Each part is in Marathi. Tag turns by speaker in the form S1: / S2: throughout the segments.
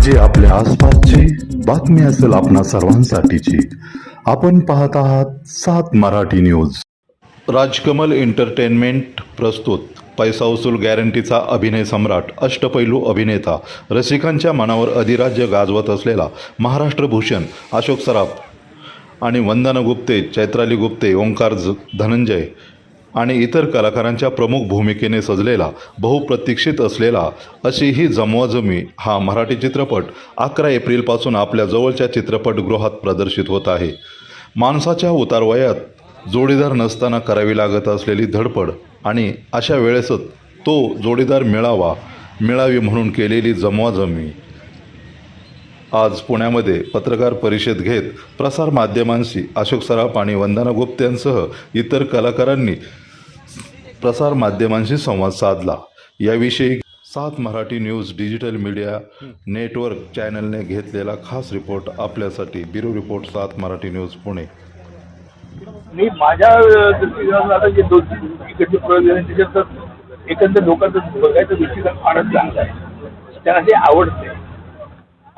S1: म्हणजे आपल्या आसपासची बातमी असेल आपणा सर्वांसाठीची. आपण पाहत आहात सात मराठी न्यूज. राजकमल एंटरटेनमेंट प्रस्तुत. पैसा वसूल गॅरंटीचा अभिनय सम्राट अष्टपैलू अभिनेता. रसिकांच्या मनावर अधिराज्य गाजवत असलेला महाराष्ट्र भूषण अशोक सराफ. आणि वंदना गुप्ते चैत्राली गुप्ते ओंकार ज धनंजय. आणि इतर कलाकारांच्या प्रमुख भूमिकेने सजलेला बहुप्रतीक्षित असलेला अशी ही जमवाजमी हा मराठी चित्रपट अकरा एप्रिलपासून आपल्या जवळच्या चित्रपटगृहात प्रदर्शित होत आहे. माणसाच्या उतारवयात जोडीदार नसताना करावी लागत असलेली धडपड आणि अशा वेळेसच तो जोडीदार मिळावा मिळावी म्हणून केलेली जमवाजमी. आज पुण्यामध्ये पत्रकार परिषद घेत प्रसार माध्यमांशी अशोक सराफ आणि वंदना गुप्त यांसह इतर कलाकारांनी प्रसारमाध्यमांशी संवाद साधला. याविषयी सात Marathi news digital media network चॅनलने घेतलेला खास रिपोर्ट आपल्यासाठी. ब्युरो रिपोर्ट सात मराठी न्यूज पुणे.
S2: मी माझ्या दृष्टिकोनातून आता जे दोन तीन प्रयोग त्याच्यात एकंदर लोकांचा बघायचा दृष्टिकोन फारच चांगला आहे. त्यांना ते आवडते.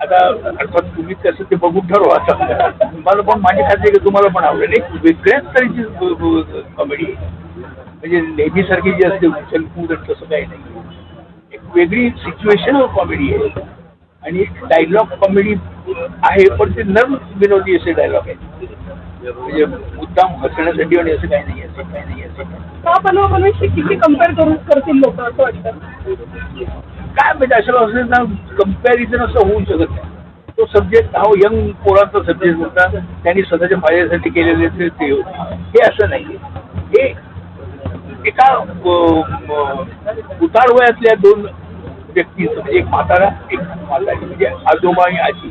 S2: आता अर्थात तुम्ही कसं ते बघून ठरवा. आता मला पण माझी खात्री आहे की तुम्हाला पण आवडेल. एक वेगळ्याच तऱ्हेची कॉमेडी आहे म्हणजे नेहमीसारखी जी असते उचलकूद आणि तसं काही नाही. एक वेगळी सिच्युएशनल कॉमेडी आहे. आणि एक डायलॉग कॉमेडी आहे पण ते नर्म विनोदी असे डायलॉग आहेत. म्हणजे मुद्दाम हसण्यासाठी आणि असं काही नाही असं काही नाही असं काही.
S3: का बनवा किती कंपेअर करून करतील लोक असं वाटतं
S2: काय म्हणजे अशा ना कंपॅरिझन असं होऊ शकत नाही तो सब्जेक्ट हा यंग पोरांचा सब्जेक्ट होता त्यांनी स्वतःच्या फायद्यासाठी केलेले ते ते होते. हे असं नाही हे एका उतार वयातल्या दोन व्यक्तींचं एक म्हातारा एक म्हातारी म्हणजे आजोबा आणि आजी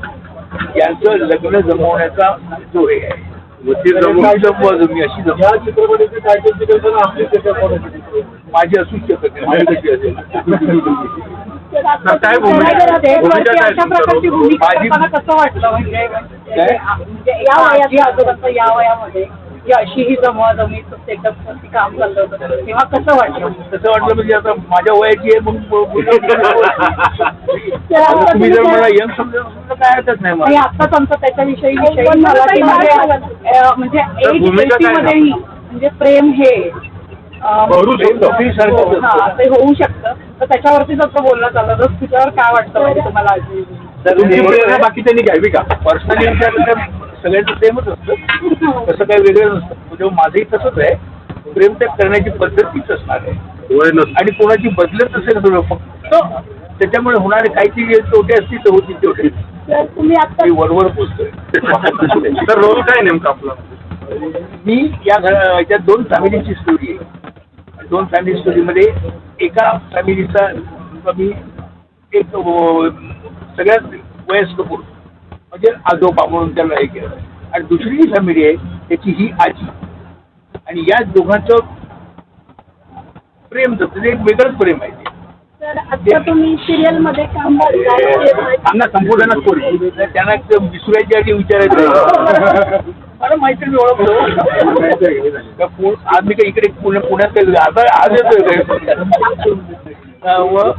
S2: यांचं लग्न जमवण्याचा जो हे आहे तुम्ही अशी चित्रपटाची आपली माझी असू शकत नाही. माझी कशी असेल? काय भूमिका?
S3: कसं वाटलं? म्हणजे
S2: काय?
S3: म्हणजे या वयात या वयामध्ये की अशी ही जमवाजमीचं सेटअप वरती काम चाललं होतं तेव्हा. कसं वाटलं?
S2: तसं वाटलं म्हणजे आता माझ्या वयाची आहे म्हणून आता तुम्ही जर मला यंग समजा काय हरकत नाही
S3: आणि
S2: मला
S3: आत्ताच आमचं त्याच्याविषयी विषयी अं, म्हणजे एज
S2: भूमिका काय?
S3: मध्येही म्हणजे प्रेम हे अं,
S2: भरू शकतो. प्रेम सारखंच असतं.
S3: हा, ते होऊ शकतं. तर त्याच्यावरती जर बोलणं चाललं तर तुझ्यावर काय वाटतं म्हणजे तुम्हाला?
S2: तुमची प्रेरणा बाकीच्यांनी घ्यावी का? पर्सनली विचारलं तर सगळ्यांचं सेमच असतं. तसं काही वेगळं नसतं. म्हणजे माझंही तसंच आहे प्रेम त्याग करण्याची पद्धतीच असणार आहे. आणि कोणाची बदलत असेल तर फक्त त्याच्यामुळे होणारे काहीतरी तोटे असतील तर होतील तेवढे
S3: तर तुम्ही आता
S2: मी वरवर पोचतोय.
S4: तर रोल काय नेमका आपला?
S2: मी या घरा याच्यात दोन फॅमिलीची स्टोरी आहे. दोन फॅमिली स्टोरीमध्ये एका फॅमिलीचा मी एक अं, सगळ्यात वयस्क म्हणजे आजोबा म्हणून त्याला हे केलं. आणि दुसरी जी फॅमिली आहे त्याची ही आजी. आणि या दोघांचं प्रेम जपलं एक वेगळंच प्रेम आहे ते.
S3: तर आता तुम्ही सिरियलमध्ये काम करताय.
S2: त्यांना संपूर्ण कोणी? त्यांना ते विसरायची आधी विचारायचं. मला माहिती मी ओळखतो पु- आज मी काही इकडे पुण्या पुण्यात काही आता आज येतोय काय? व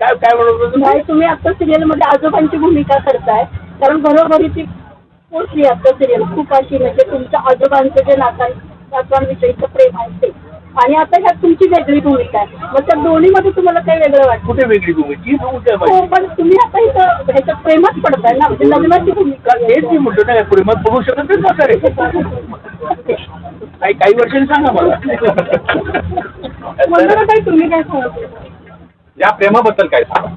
S2: काय काय म्हणत होतो?
S3: नाही
S2: तुम्ही?
S3: तुम्ही आता सिरियलमध्ये आजोबांची भूमिका करताय. कारण घरोघरी ती पोचली आता सिरियल खूप अशी म्हणजे तुमच्या आजोबांचं जे नाता नातवांविषयीचं प्रेम आहे ते. आणि आता ह्यात तुमची वेगळी भूमिका आहे. मग त्या दोन्हीमध्ये तुम्हाला काही वेगळं वाटतं?
S2: कुठे वेगळी भूमिका? आहे
S3: हो. पण तुम्ही आता इथं ह्याच्यात प्रेमात पडताय ना? म्हणजे लग्नाची भूमिका
S2: तेच मी म्हणतो ना प्रेमात बघू शकत नाही म्हातारे काही काही वर्षांनी सांगा
S3: म्हणून
S2: मला
S3: काही तुम्ही काय सांगतो
S4: या प्रेमाबद्दल काय सांगा?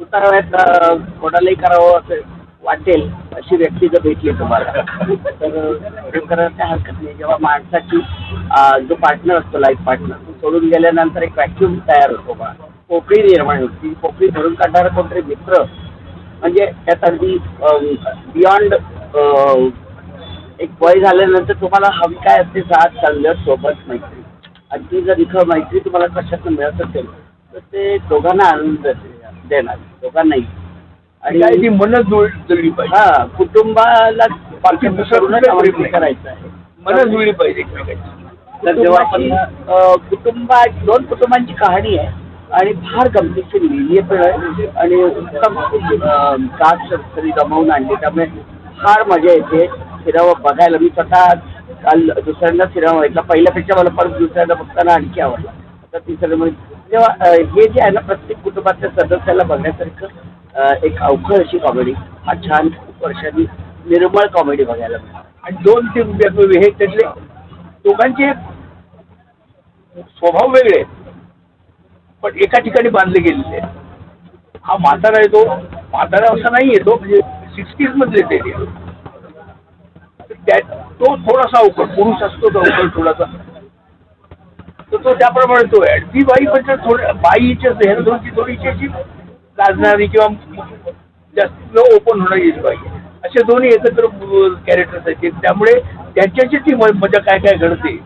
S5: उताराव्यात अ, कोणालाही करावं असं वाटेल अशी व्यक्ती जर भेटली तुम्हाला तर प्रेम करायला काय हरकत नाही. जेव्हा माणसाची जो पार्टनर असतो लाईफ पार्टनर तो सोडून गेल्यानंतर एक व्हॅक्युम तयार होतो बा. पोकळी निर्माण होती. पोकळी भरून काढणारा कोणतरी मित्र म्हणजे त्यात अगदी बियॉन्ड एक वय झाल्यानंतर तुम्हाला हवी काय असते साथ चांगलं सोबत मैत्री. आणि ती जर इथं मैत्री तुम्हाला कशातून मिळत असेल तर ते दोघांना आनंद देणार. दोघांनाही.
S2: आणि काय ती मनच जुळ जुळली पाहिजे.
S5: हा कुटुंबाला
S2: बाकी प्रेम.
S5: करायचं आहे.
S2: मनच जुळली पाहिजे एकमेकांची.
S5: तर जेव्हा आपण कुटुंबा दोन कुटुंबांची कहाणी आहे आणि फार गमतीशीर लिहिली पण आहे आणि उत्तम कास्ट तरी जमवून आणली. त्यामुळे फार मजा येते. सिनेमा बघायला. मी स्वतः काल दुसऱ्यांदा सिनेमा बघितला. पहिल्यापेक्षा मला परत दुसऱ्यांदा बघताना आणखी आवडला. आता तिसरं म्हणजे जेव्हा हे जे आहे ना प्रत्येक कुटुंबातल्या सदस्याला बघण्यासारखं एक अवखड अशी कॉमेडी हा छान खूप वर्षांनी निर्मळ कॉमेडी बघायला मिळाली.
S2: आणि दोन ते हे त्यातले दोघांचे स्वभाव वेगळे पण एका ठिकाणी बांधले गेलेले हा म्हातारा येतो म्हातारा असा नाही येतो म्हणजे सिक्स्टीज मधले ते. त्या- तो थोडासा अवघड पुरुष असतो तो अवकळ थोडासा. तर तो त्याप्रमाणे तो आहे. ती बाई म्हणजे थोडं बाईच्या ह्यांची थोडीशी अशी लाजणारी किंवा जास्त ओपन होणारी बाई आहे. असे दोन्ही एकत्र कॅरेक्टर्स आहेत. त्यामुळे त्याच्याची ती म- मजा काय काय घडते?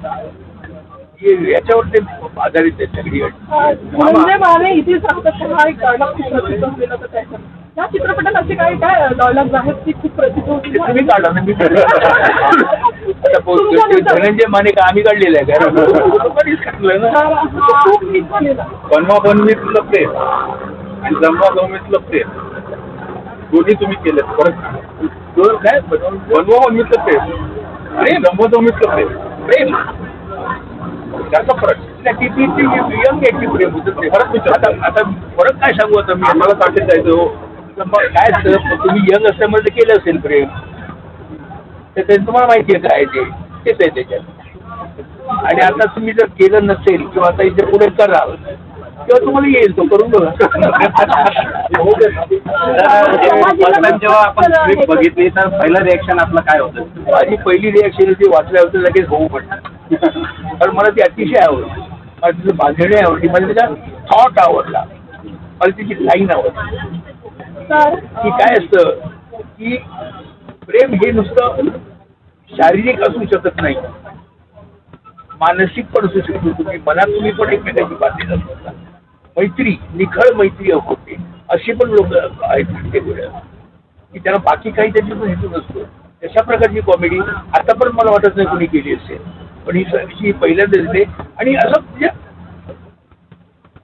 S2: याच्यावर ते आधारित आहे सगळी
S3: म्हणजे माने इथे सांगतात हा एक डायलॉग खूप प्रसिद्ध झालेला होता त्याचा या चित्रपटात असे काही काय डायलॉग आहेत की खूप प्रसिद्ध होतील
S2: तुम्ही काढा ना मी धनंजय माने का आम्ही काढलेलं आहे
S4: बनवा बनवीतलं प्रेम. आणि जमवा जमवीतलं प्रेम दोन्ही तुम्ही केलेत. परत.
S2: दोन काय? बनवून
S4: बनवा बनवीतलं प्रेम. आणि जमवा जमवीतलं प्रेम
S2: प्रेम.
S4: त्याचा फरक.
S2: नाही, ती ती ती यंग याची प्रेम. होतं फरक विचार. आता आता फरक काय सांगू आता मी?
S4: आम्हाला साठीच जायचं हो.
S2: काय तुम्ही यंग असल्यामुळे केलं असेल प्रेम. तर ते तुम्हाला माहिती आहे काय ते? तेच आहे त्याच्यात. आणि आता तुम्ही जर केलं नसेल किंवा आता इथे पुढे कराल तेव्हा तुम्हाला येईल तो करून
S3: जेव्हा
S4: जेव्हा आपण स्क्रिप्ट बघितली तर पहिलं रिएक्शन आपलं काय होतं?
S2: माझी पहिली रिॲक्शन होती वाचल्या होतं लगेच होऊ पडलं. कारण मला ती अतिशय आवडली. मला तिचं बांधणी आवडली मला तिचा थॉट आवडला. मला तिची लाईन आवडली. की काय असतं? की प्रेम हे नुसतं शारीरिक असू शकत नाही. मानसिक पण असू शकतो तुम्ही मनात तुम्ही पण एकमेकांची बांधली असता मैत्री निखळ मैत्री होते. असे पण लोक आहेत की त्यांना बाकी काही त्याच्यातून हेतू नसतो. तशा प्रकारची कॉमेडी आता पण मला वाटत नाही कोणी केली असेल. पण ही ही पहिल्यांदा दिसते आणि असं म्हणजे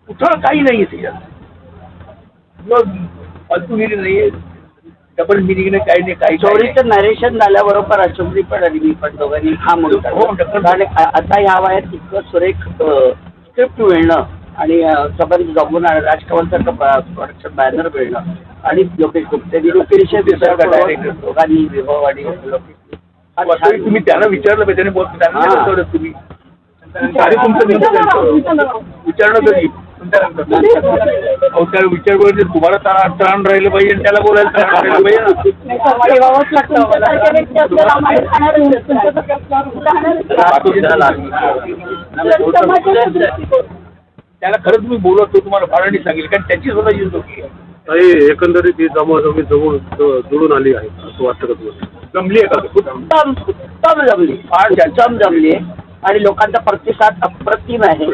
S2: कुठं काही नाही आहे त्याच्यात फालतूगिरी नाहीये डबल मिनिंग नाही काही नाही काही नाही.
S5: स्टोरीचं नरेशन झाल्याबरोबर अशुभरी पण आणि मी पण दोघांनी हा
S2: हो,
S5: म्हणतो आ- आता ह्या वयात इतकं सुरेख स्क्रिप्ट मिळणं आणि अ, संबंध जमून आणि राजकमलसारखं प्रोडक्शन बॅनर मिळणं आणि लोकेश गुप्ते लोकेश. दोघांनी विभव आणि लोकेश
S2: वास्तविक तुम्ही त्यांना विचारलं पाहिजे आणि बोल- त्यांना
S5: हा.
S2: विचारलं तुम्ही.
S4: तुमचं
S2: विचारणं कधी अहो त्याला विचार तुम्हाला तारा त्राण राहिलं पाहिजे आणि त्याला बोलायला राहिलं पाहिजे ना.
S3: असल्यावर आम्हाला राहणारच नाही. तर समाजाचा दृष्टिकोन.
S2: त्याला खरंच मी बोलवतो तुम्हाला फाराणी सांगेल कारण त्याची स्वतःची चुकी आहे
S6: ताई एकंदरीत ही जमाजमी जवळ जुळून आली आहे असं वाटतं का तुम्हाला?
S2: जमली आहे का?
S5: उत्तम उत्तम जमली. फार जमली आणि लोकांचा प्रतिसाद अप्रतिम आहे.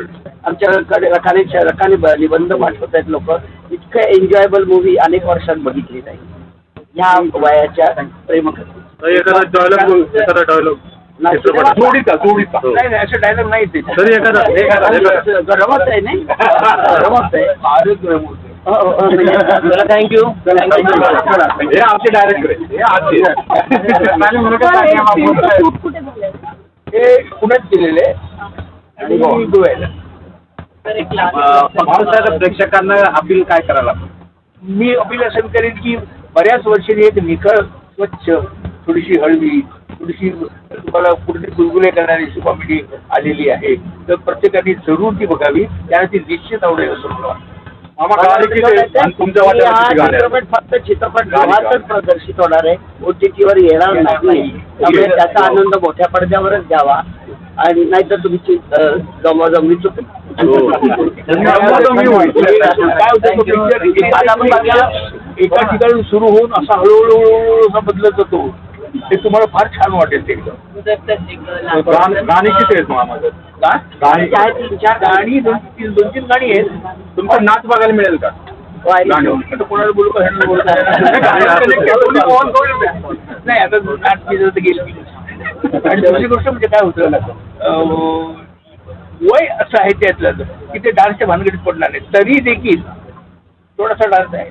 S5: आमच्याकडे रकाने रकाने निबंध पाठवत आहेत लोक. इतकं एन्जॉयबल मूवी अनेक वर्षात बघितली नाही. ह्या वयाच्या प्रेमकथा.
S6: ताई एखादा डायलॉग एखादा डायलॉग
S5: नाही,
S2: जोडीचा जोडीचा. नाही नाही असे डायलॉग नाही ते.
S6: तरी एखादा एखादा एखादा.
S5: गरमच आहे नाही? गरमच आहे.
S2: फारच गरम होते
S5: चला थँक्यू
S4: हे आमचे डायरेक्टर आहे हे आमचे.
S3: तर हे फिल्मचं शूट कुठे झालंय?
S2: पुण्यात केलेले आणि गोव्याला.
S4: महाराष्ट्राच्या प्रेक्षकांना अपील काय करायला
S2: मी अपील असं करेन की बऱ्याच वर्षांनी एक निखळ स्वच्छ थोडीशी हळवी थोडीशी तुम्हाला कुठली गुलगुले करणारी अशी कॉमेडी आलेली आहे. तर प्रत्येकाने जरूर ती बघावी. त्यांना ती निश्चित आवडेल असं मला वाटतं.
S5: हा? चित्रपट फक्त चित्रपट गावातच प्रदर्शित होणार आहे. ओ टी टीवर येणार नाही. त्यामुळे त्याचा आनंद मोठ्या पडद्यावरच घ्यावा. आणि नाहीतर तुमची जमवाजमवी चुक
S2: जमवाजमवी होईल. काय होतं तो picture? एका- ठिकाणी सुरू होऊन असा हळूहळू हळूहळू असा बदलत जातो. ते तुम्हाला फार छान वाटेल ते एकदम.
S4: गाण- किती आहेत? गाणी.
S5: काय तीन चार
S2: गाणी दोन तीन दोन तीन गाणी आहेत.
S4: तुमचा नाच बघायला मिळेल का?
S2: कोणाला बोलू का ह्यांना बोलू का? नाही आता नाच गेलं. आणि दुसरी गोष्ट म्हणजे काय होतं वय असं आहे त्यातलं की ते डान्सच्या भानगडीत पडणार नाही. तरी देखील थोडासा डान्स आहे.